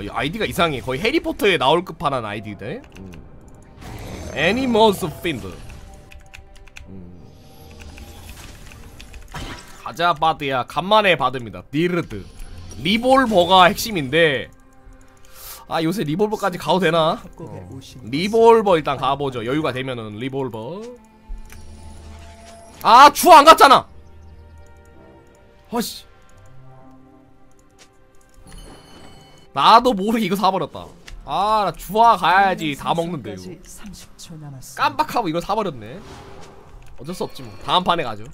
어, 이 아이디가 이상해. 거의 해리포터에 나올 급한한 아이디들. 음. 애니머스 핀드 음. 가자 바드야. 간만에 받습니다. 디르드. 리볼버가 핵심인데. 아 요새 리볼버까지 가도 되나? 오신 리볼버 일단 가보죠. 여유가 되면은 리볼버. 아 주화 안 갔잖아. 허씨 나도 모르게 이거 사버렸다. 아 나 주화 가야지 다 먹는데 이거. 30초 남았습니다. 깜빡하고 이걸 사버렸네. 어쩔 수 없지 뭐. 다음 판에 가죠.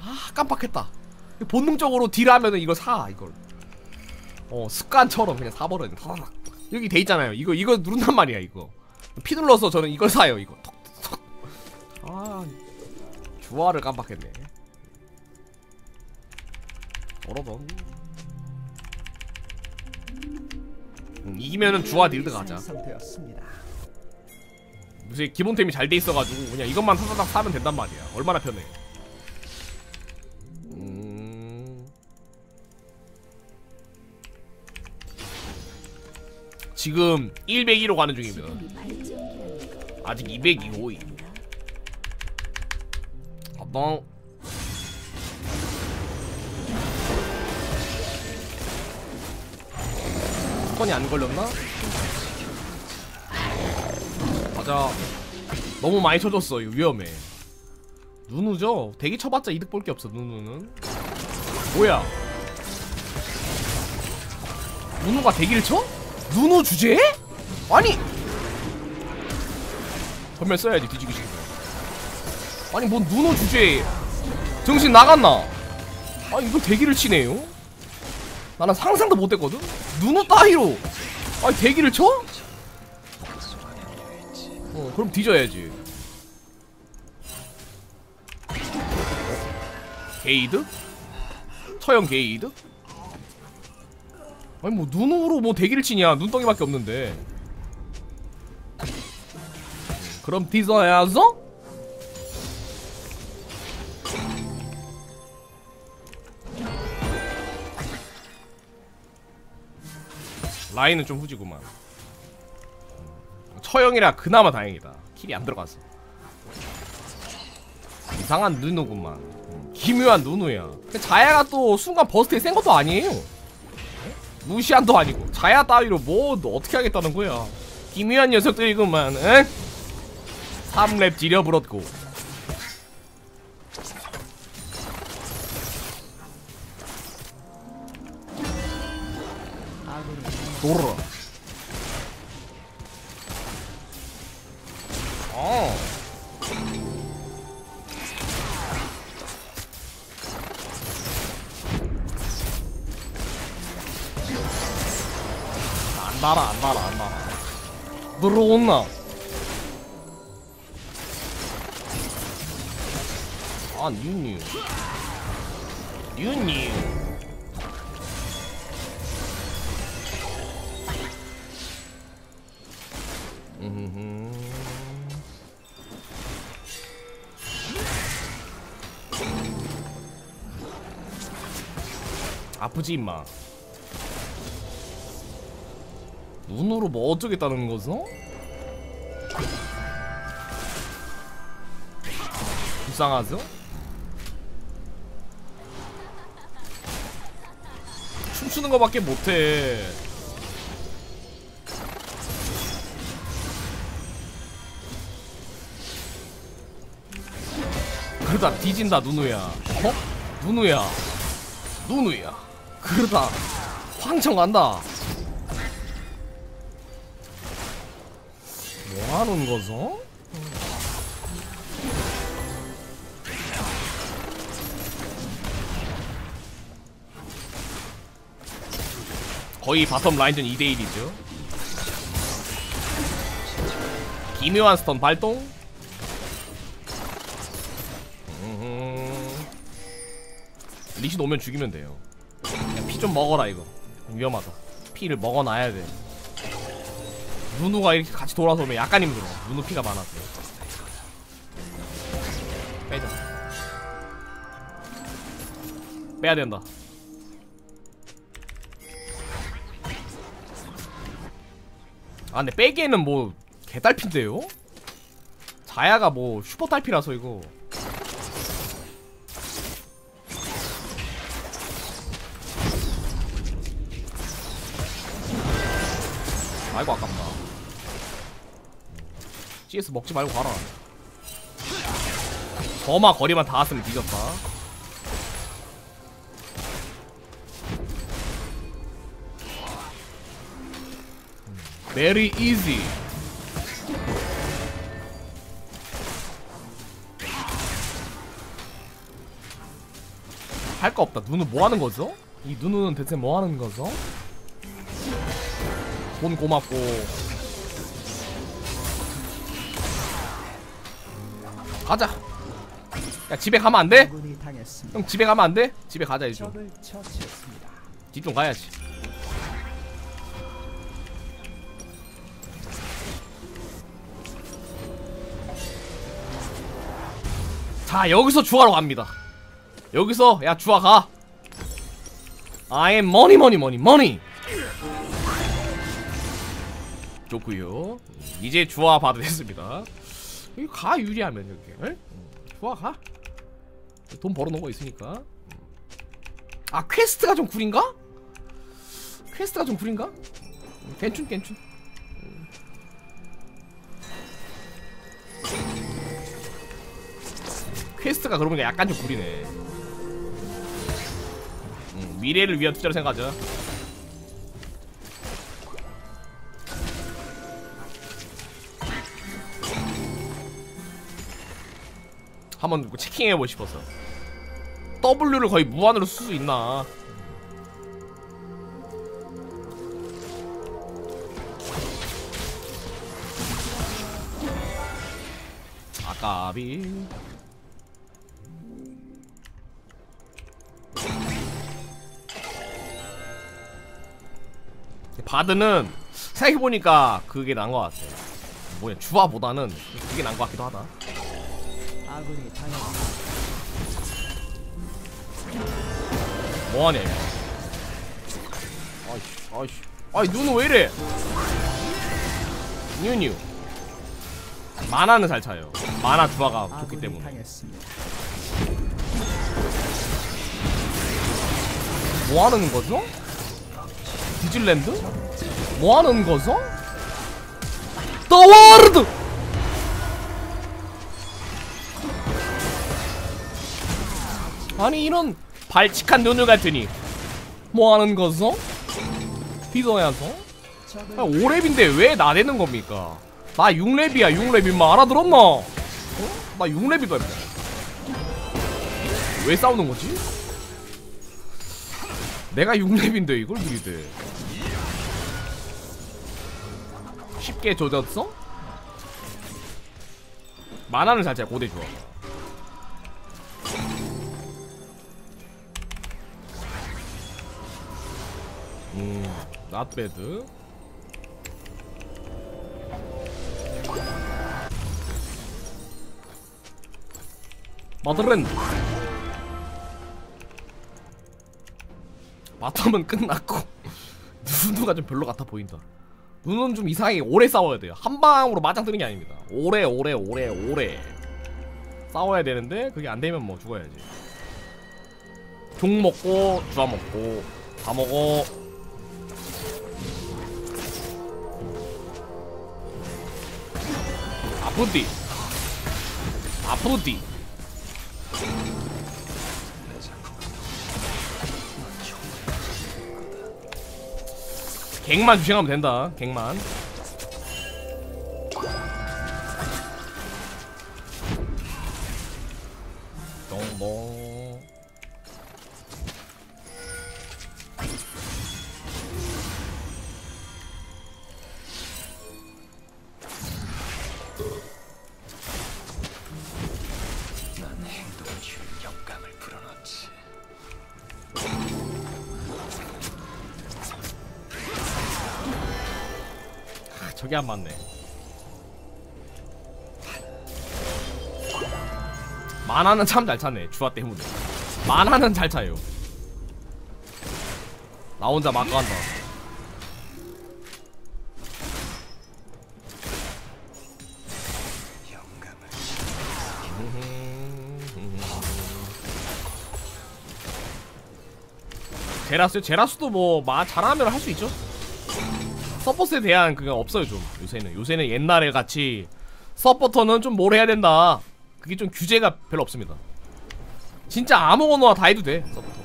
아 깜빡했다. 본능적으로 딜하면은 이걸 사 이걸. 어 습관처럼 그냥 사버려야 타다닥 여기 돼 있잖아요. 이거 이거 누른단 말이야 이거. 피 눌러서 저는 이걸 사요 이거. 톡톡 아 주화를 깜빡했네. 여러분 음, 이기면은 주화 딜드 가자. 요새 기본템이 잘 돼 있어가지고 그냥 이것만 사다닥 사면 된단 말이야. 얼마나 편해. 음... 지금 102로 가는 중입니다 아직 202호 아빵 스턴이 안 걸렸나? 맞아. 너무 많이 쳐줬어 이거 위험해. 누누죠? 대기 쳐봤자 이득 볼 게 없어 누누는. 뭐야? 누누가 대기를 쳐? 누누 주제에? 아니! 전멸 써야지 뒤지기 싫어 아니 뭔 누누 주제에 정신 나갔나? 아니 이걸 대기를 치네요? 나는 상상도 못했거든 누누 따위로 아니 대기를 쳐? 어, 그럼 뒤져야지. 게이드? 처형 게이드? 아니 뭐 눈으로 뭐 대기를 치냐 눈덩이밖에 없는데 그럼 뒤져야죠? 라인은 좀 후지구만. 처형이라 그나마 다행이다. 킬이 안 들어갔어 이상한 누누구만. 음, 기묘한 누누야. 자야가 또 순간 버스트에 센 것도 아니에요. 무시한도 아니고. 자야 따위로 뭐 어떻게 하겠다는 거야. 기묘한 녀석들이구만 응? 3렙 지려불었고 돌아. 어. 안 달아 안 달아 안 달아 들어온나? 아 뉴뉴. 뉴뉴 아프지 임마 눈으로 뭐 어쩌겠다는 거죠? 불쌍하죠? 춤추는 거밖에 못해 그러다 뒤진다 누누야 어? 누누야 누누야 그러다. 황청 간다. 뭐하는 거죠? 거의 바텀 라인전 2대1이죠. 기묘한 스턴 발동. 음. 리신 오면 죽이면 돼요 피 좀 먹어라 이거. 위험하다. 피를 먹어놔야 돼. 누누가 이렇게 같이 돌아서면 약간 힘들어. 누누 피가 많아서. 빼자. 빼야 된다. 아 근데 빼기에는 뭐 개딸핀데요? 자야가 뭐 슈퍼 딸피라서 이거 CS 먹지 말고 가라. 저마 거리만 닿았으면 뒤졌다. Very easy. 할 거 없다. 눈은 뭐 하는 거죠? 이 눈은 대체 뭐 하는 거죠? 돈 고맙고 가자. 야 집에 가면 안 돼? 형 집에 가면 안 돼? 집에 가자 이제. 집 좀 가야지. 자 여기서 주하러 갑니다. 여기서 야 주하 가. I am money money money money 좋구요. 이제 주하 봐도 됐습니다 여기 가 유리하면 이렇게 에? 주하 가돈 벌어놓은 거 있으니까 아 퀘스트가 좀 구린가? 퀘스트가 좀 구린가? 음, 괜춘 괜춘 음. 퀘스트가 그러고 보니까 약간 좀 구리네 음, 미래를 위한 투자를 생각하자 한번 체킹해보고 싶어서. W를 거의 무한으로 쓸 수 있나? 아까비. 바드는 생각해보니까 그게 나은 것 같아. 뭐야 주화보다는 그게 나은 것 같기도 하다 아군이 당했습니다. 이거 아이씨 아이씨 아이 눈은 왜 이래 뉴뉴 만화는 잘 차요 만화 주화가 좋기 때문에 당했습니다. 뭐 하는 거죠? 디즐랜드? 뭐 하는 거죠? 더 월드! 아니 이런 발칙한 눈을 같으니 뭐하는 거죠? 적을 아, 5렙인데 왜 나대는 겁니까? 나 6렙이야 6렙 임마 알아들었나? 어? 나 6렙이다 임마 왜 싸우는 거지? 내가 6렙인데 이걸 들이대 쉽게 조졌어? 만화는 잘 차, 고대 좋 음, not bad. 마드렌 바텀은 끝났고 누누가 좀 별로 같아 보인다. 누누는 좀 이상하게 오래 싸워야 돼요. 한 방으로 마장 뜨는 게 아닙니다. 오래 오래 오래 오래 싸워야 되는데 그게 안 되면 뭐 죽어야지. 종 먹고 주화 먹고 다 먹어 아프디. 아프디. 갱만 주행하면 된다. 갱만. 똥봉 이게 안 맞네. 만화는 참 잘 차네 주화 때문에. 만화는 잘 차요. 나 혼자 막간다. 제라스 제라스도 뭐 마, 잘하면 할 수 있죠. 서포스에 대한 그게 없어요 좀. 요새는. 요새는 옛날에 같이 서포터는 좀 뭘 해야 된다. 그게 좀 규제가 별로 없습니다. 진짜 아무거나 다 해도 돼 서포터로.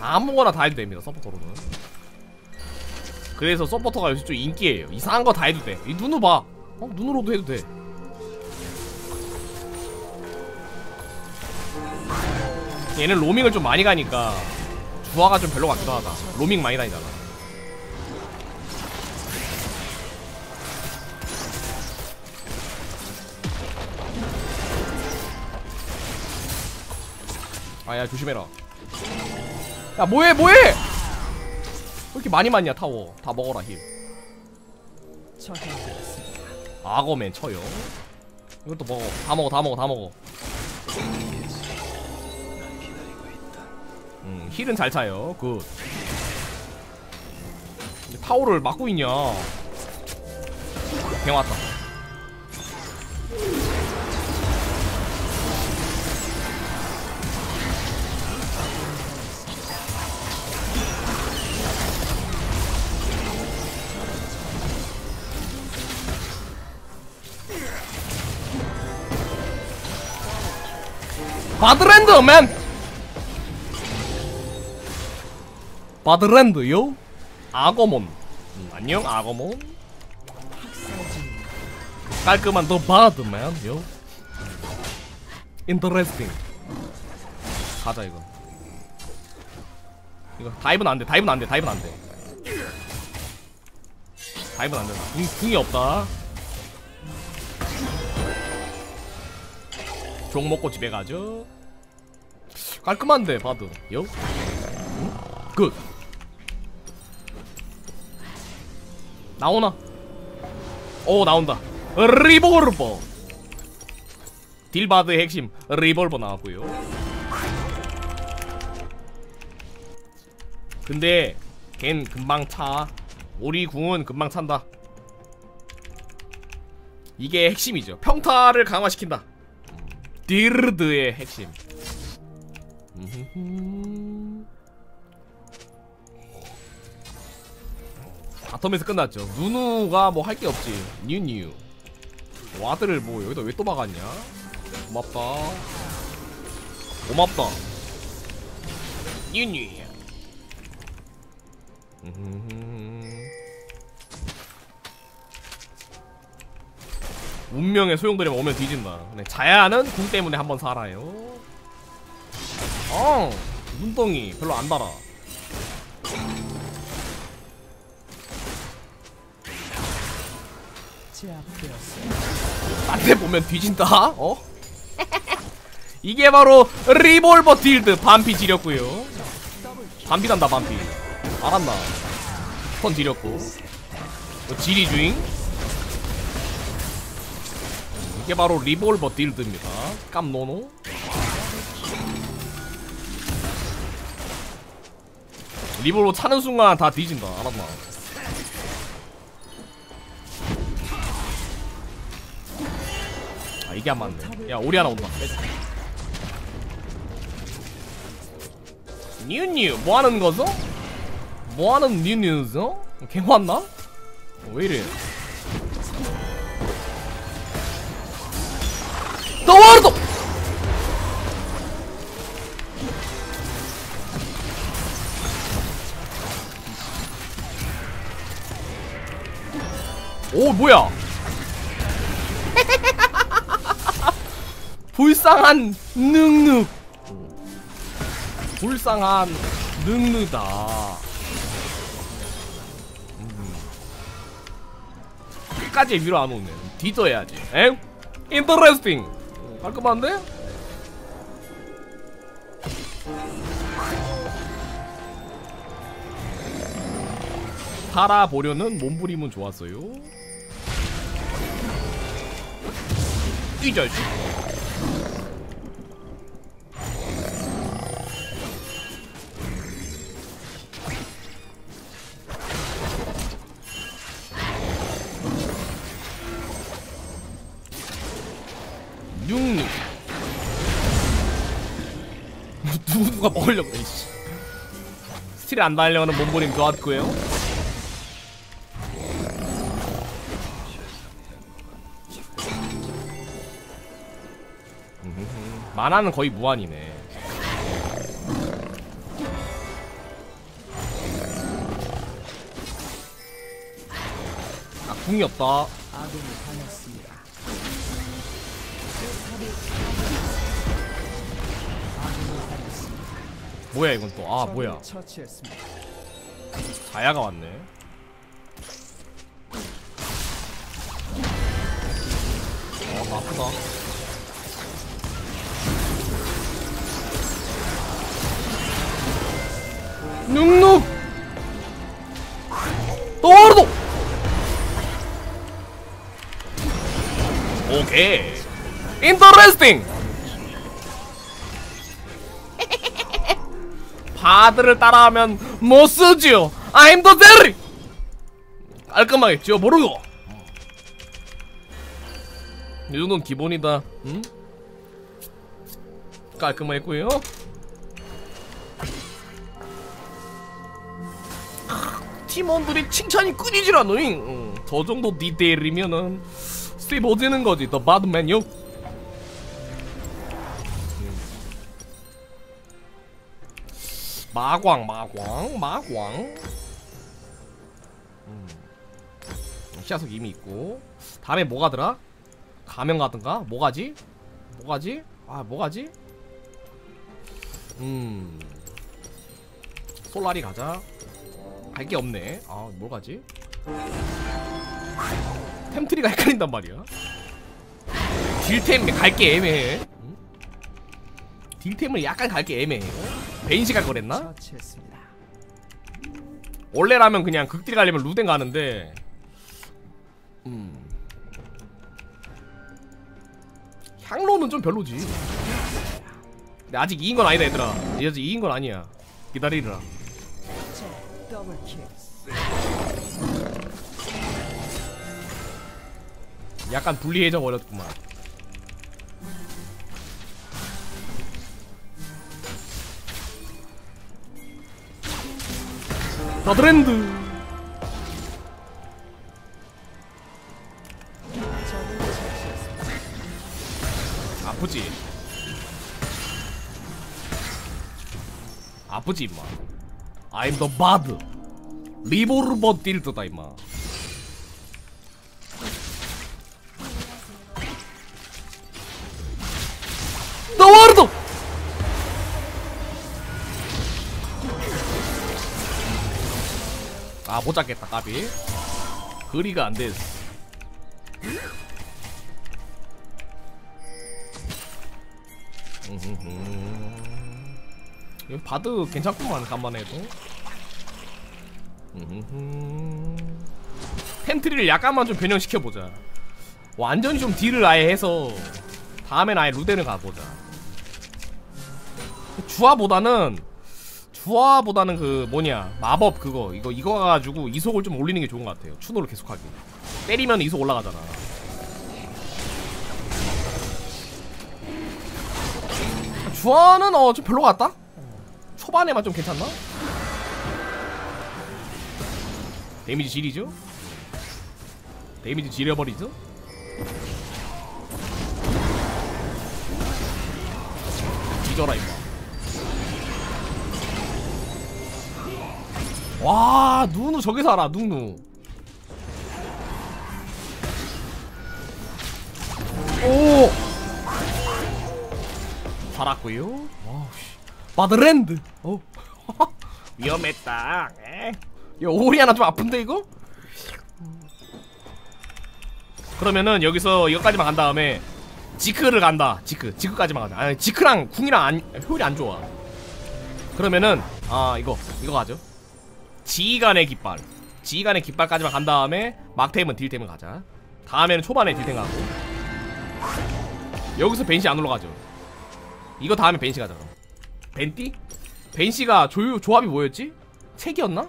아무거나 다 해도 됩니다 서포터로는. 그래서 서포터가 요새 좀 인기예요. 이상한 거 다 해도 돼이 눈으로 봐. 어? 눈으로도 해도 돼. 얘는 로밍을 좀 많이 가니까 주화가 좀 별로 같기도 하다. 로밍 많이 다니잖아 아야 조심해라 야 뭐해 뭐해 왜 이렇게 많이 맞냐 타워 다 먹어라 힐. 악어맨 쳐요 이것도 먹어 다 먹어 다 먹어 다 먹어. 음, 힐은 잘 차요. 굿. 타워를 막고 있냐? 갱 왔다. 바드랜드 맨! 바드랜드요? 악어몬 음, 안녕 악어몬 깔끔한 더 바드맨요 인터레스팅 가자 이거. 이거 다이브는 안돼 다이브는 안돼 다이브는 안돼. 다이브는 안돼. 궁, 궁이 없다 종 먹고 집에 가죠. 깔끔한데 바드 요? 음? 굿. 나오나? 오 나온다. 리볼버. 딜바드의 핵심 리볼버 나왔고요. 근데 걘 금방 차. 우리 궁은 금방 찬다. 이게 핵심이죠. 평타를 강화시킨다 디르드의 핵심. 바텀에서 끝났죠. 누누가 뭐 할 게 없지. 뉴뉴. 와드를 뭐 여기다 왜또 막았냐? 고맙다. 고맙다. 뉴뉴. 운명의 소용돌이 오면 뒤진다. 네, 자야는 궁 때문에 한번 살아요. 어, 눈덩이 별로 안 달아. 딴데 보면 뒤진다. 어? 이게 바로 리볼버 딜드 반피 지렸고요. 반피 간다 반피. 알았나? 턴 지렸고. 어, 지리 주잉. 이게 바로 리볼버 딜드입니다. 깜노노. 리볼버 차는 순간 다 뒤진다. 알았나? 아 이게 안 맞네. 야 오리 하나 온다. 뉴뉴 뭐 하는 거죠? 뭐 하는 뉴뉴죠? 개 왔나? 어, 왜 이래? 너와르도 오 뭐야? 불쌍한 늑늑 불쌍한 늑늑다 음. 끝까지 위로 안 오네 뒤져야지 에? 인터레스팅 깔끔한데? 살아보려는 몸부림은 좋았어요 이 자식 스틸 안 달려가는 몸부림 좋았고요. 만화는 거의 무한이네 아 궁이 없다. 뭐야 이건 또? 아 뭐야. 자야가 왔네. 어 아프다. 눅눅! 또르도 오케이. 인터레스팅 바드를 따라하면 못 쓰지요. I'm the Jerry 깔끔하게 지워 모르고. 이 정도는 기본이다. 응? 깔끔했고요. 팀원들이 칭찬이 끊이질 않노잉. 응, 저 정도 디테일이면은 씹어지는 거지. The bad menu 마광 마광 마광 음. 시야석 이미 있고 다음에 뭐 가더라? 가면 가든가? 뭐 가지? 뭐 가지? 아 뭐 가지? 음 솔라리 가자 갈게 없네 아 뭐가지? 템트리가 헷갈린단 말이야 딜템 갈게 애매해 응? 딜템을 약간 갈게 애매해요 베인시 갈 거랬나? 처치했습니다. 원래라면 그냥 극딜 가려면 루덴 가는데. 음. 향로는 좀 별로지. 근데 아직 이긴 건 아니다 얘들아. 얘 아직 이긴 건 아니야. 기다리라. 약간 불리해져 버렸구만 처치했습니다. 아프지. 아프지 임마. I'm the bad. 리볼버 딜드다 임마 아 못 잡겠다 까비. 거리가 안 됐어 음흠흠. 여기 바드 괜찮구만 간만에 해도. 펜트리를 약간만 좀 변형시켜보자. 완전히 좀 딜을 아예 해서 다음엔 아예 루덴을 가보자. 주화보다는 주화보다는 그 뭐냐 마법 그거 이거 이거 가지고 이속을 좀 올리는 게 좋은 것 같아요 추노를 계속하기 때리면 이속 올라가잖아 주화는 어 좀 별로 같다 초반에만 좀 괜찮나? 데미지 질이죠? 데미지 지려버리죠? 뒤져라 임마 와 누누 저기 살아 누누. 오! 살았고요. 와우씨. 바드랜드. 어? 위험했다. 에? 야 오리 하나 좀 아픈데 이거? 그러면은 여기서 이거까지만 간 다음에 지크를 간다. 지크. 지크까지만 가자. 아니 지크랑 궁이랑 안, 효율이 안 좋아. 그러면은 아 이거. 이거 가죠 지휘관의 깃발 지휘관의 깃발까지만 간 다음에 막템은 딜템을 가자 다음에는 초반에 딜템 가고 여기서 벤시 안 올라가죠 이거 다음에 벤시 가자 그럼 벤띠? 벤시가 조유, 조합이 뭐였지? 책이었나?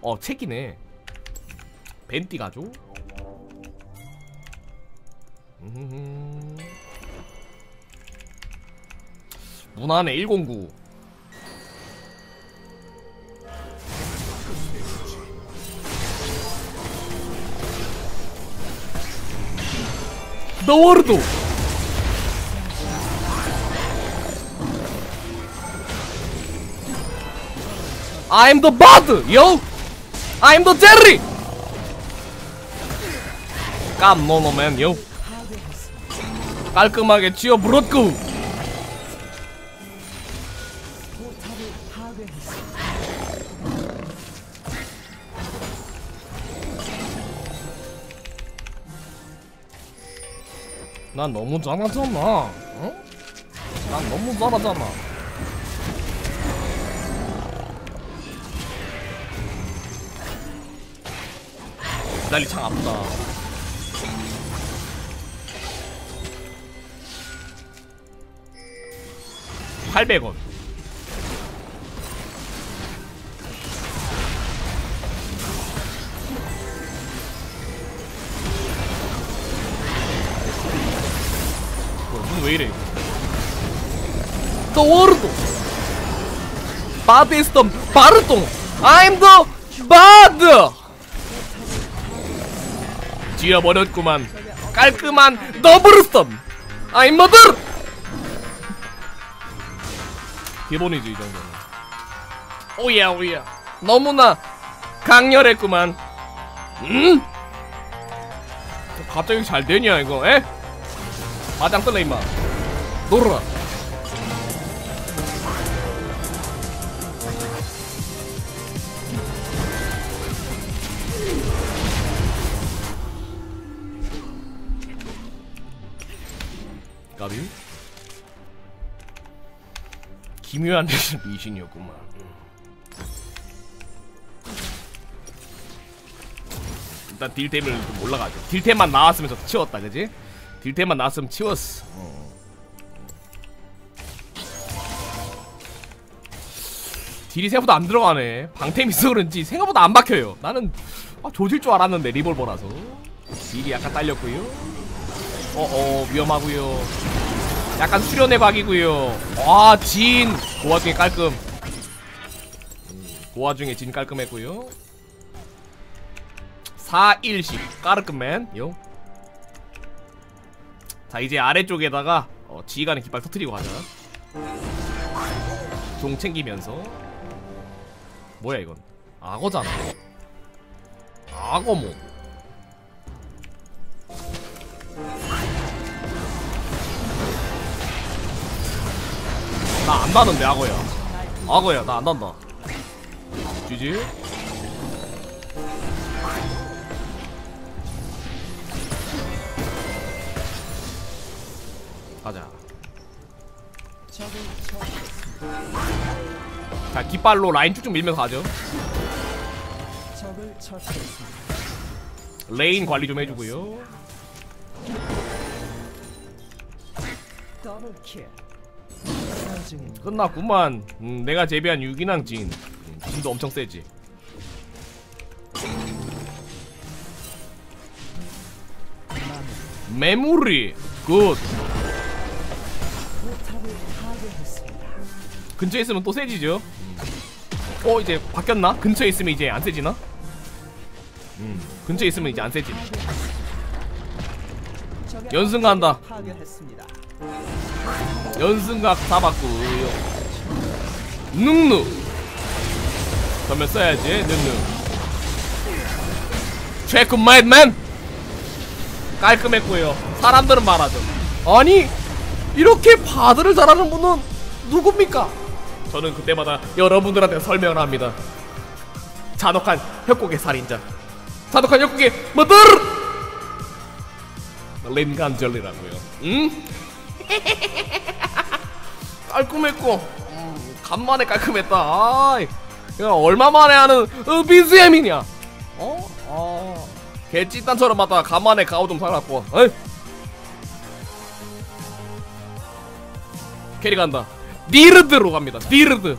어 책이네 벤띠 가죠. 문안에 109 the world. I'm the bud, yo. I'm the Jerry. 깜노노맨, yo. 깔끔하게 지어 불었고. 난 너무 잘하잖아. 어? 난 너무 잘하잖아. 날리 창 아프다. 팔백 원. 왜 이래? The world. Bad is the 바르동. I'm the bad. 지어버렸구만. 깔끔한 더블스턴. I'm mother. 기본이지 이 정도는. 오야 오야. 너무나 강렬했구만. 음? 갑자기 잘 되냐 이거? 에? 마장 떨래 임마. 놀아라. 까비? 기묘한 미신이었구만. 일단 딜템을 좀 올라가죠. 딜템만 나왔으면 저 치웠다 그지? 딜템만 나왔으면 치웠어. 어. 딜이 생각보다 안 들어가네. 방템 있어 그런지 생각보다 안 박혀요. 나는 아, 조질 줄 알았는데 리볼버라서. 딜이 약간 딸렸고요. 어어 위험하고요. 약간 수련의 각이고요. 와진! 그 와중에 깔끔. 음, 그 와중에 진 깔끔했고요. 4일씩 까르끔맨. 요. 자 이제 아래쪽에다가 어, 지휘관의 깃발 터트리고 가자. 종 챙기면서. 뭐야 이건? 악어잖아. 악어모 나안 나는데 악어야. 악어야 나 안 난다. 지지 가자. 자 깃발로 라인 쭉쭉 밀면서 가죠. 레인 관리 좀 해주고요. 끝났구만 음, 내가 재배한 유기낭 진 음, 진도 엄청 세지. 메모리 굿 근처에 있으면 또 세지죠 어 이제 바뀌었나? 근처에 있으면 이제 안 세지나? 음 근처에 있으면 이제 안 세지 적의 연승 간다. 파괴했습니다. 연승각 잡았고요 눅눅 그러면 써야지 눅눅 체크 마이맨 깔끔했고요 사람들은 말하죠 아니 이렇게 바드를 잘하는 분은 누굽니까? 저는 그때마다 여러분들한테 설명을 합니다. 잔혹한 협곡의 살인자. 잔혹한 협곡의 머들! 린간절리라고요. 응? 깔끔했고 음, 간만에 깔끔했다. 아이 야 얼마만에 하는 어, BGM이냐? 어? 어 개찐딴처럼 하다가 간만에 가오 좀 살았고. 어이 캐리 간다. 니르드로 갑니다. 니르드